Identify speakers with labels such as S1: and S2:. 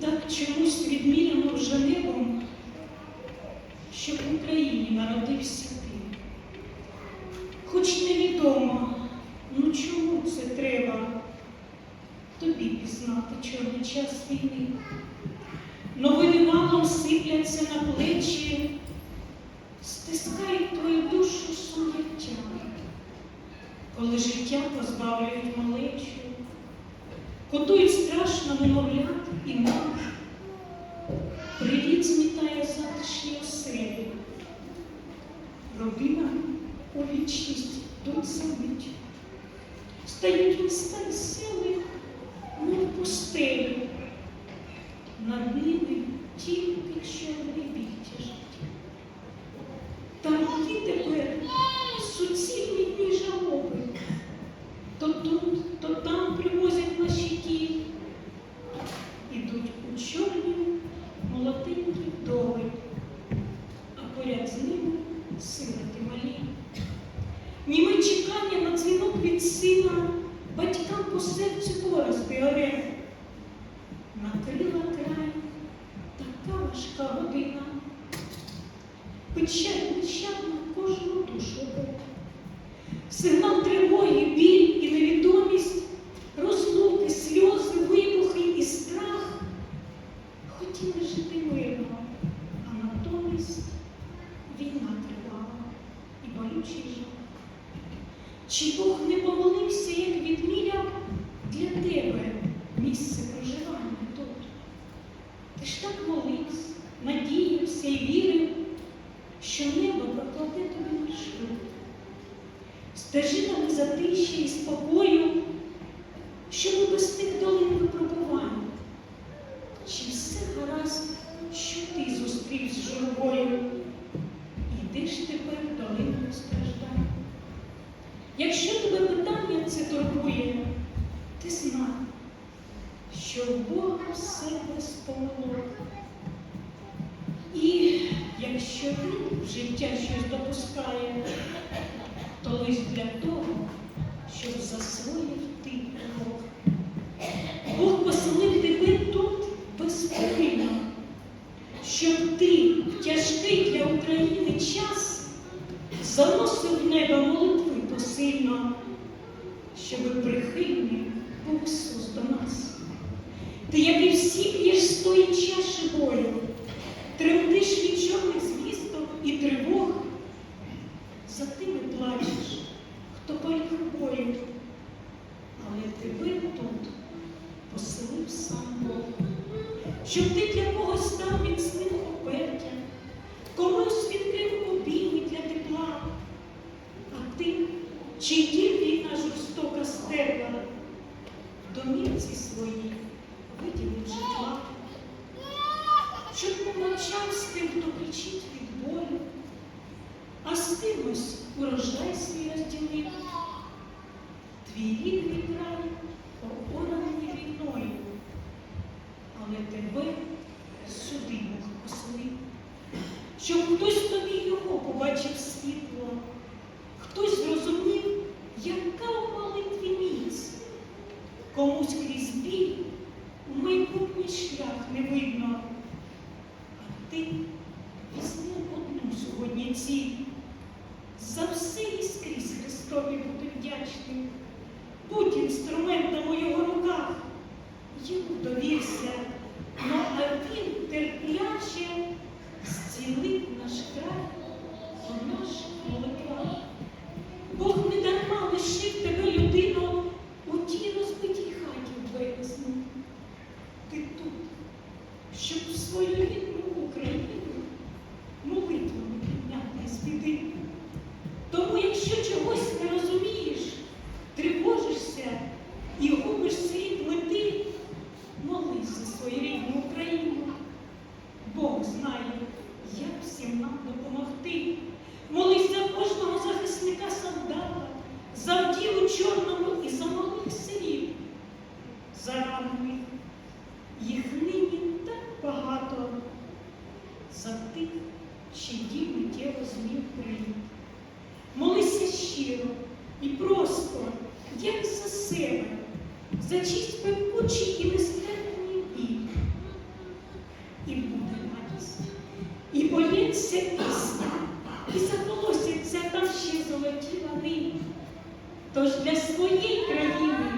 S1: так чомусь відміряно вже небом, щоб в Україні народився ти. Хоч невідомо, ну чому це треба тобі пізнати чорний час війни. Новини валом сипляться на плечі, стискають твою душу сум'яття, коли життя позбавлюють малечу, котують страшно немовлят і мав. Привіт змітає затишні оселі. Родина у вічність забить. Стають міста і сели, мов пустелі. Над ними тільки чорний біль тяжить. Там ті тепер суцільні дні жалоби. То тут, то там привозять на щиті. Ідуть у чорні молоденькі вдови, а поряд з ними сироти малі. Німе чекання на дзвінок від сина, батькам по серцю борозди оре. Накрила край така важка година, печаль нещадна кожну душу бере. Сигнал тривоги, біль і невідомість, розлуки, сльози, вибухи і страх. Хотіли жити мирно, а натомість війна тривала і болючий жах. Чи Бог не помолився, як відміряв для тебе місце проживання тут? Ти ж так молився, надіявся і вірив, що небо прокладе тобі маршрут. Стежинами затиші і спокою, щоб без тих долин випробувань. Чи все гаразд, що ти зустрів з журбою? Йдеш тепер долиною страждань. Якщо тебе питання це турбує, ти знай, що в Бога все без. Якщо життя щось допускає, то лиш для того, щоб засвоїв ти урок. Бог поселив тебе тут безпокійно, щоб ти в тяжкий для України час заносив в небо молитви посильно, щоб прихильний був Ісус до нас. Ти, як і всі, п'єш з тої чаші болю, тремтиш від чорних і тривог, за тими плачеш, хто поліг бою, але тебе тут поселив сам Бог, щоб ти для когось став міцним опертям, комусь відкрив обійми для тепла, а ти, чий а урожай свій розділив. Твій рідний край поораний війною, але тебе сюди Бог послив, щоб хтось тобі його побачив світло, хтось зрозумів, яка у молитві міць, комусь крізь біль у майбутній шлях не видно, а ти За все і скрізь Христові бути вдячним. Будь інструментом у його руках. Йому довірся, ну а він терпляче зцілить наш край у наших молитвах. Бог не дарма лишив тебе людину у тій розбитій хаті в березні. Ти тут, щоб свою рідну Україну молитвами підняти з біди. Тому, якщо чогось за чисть пекучий і нестерпний бік, і буде радість, і боється пісня, і заколосяться там ще золоті води. Тож для своєї країни.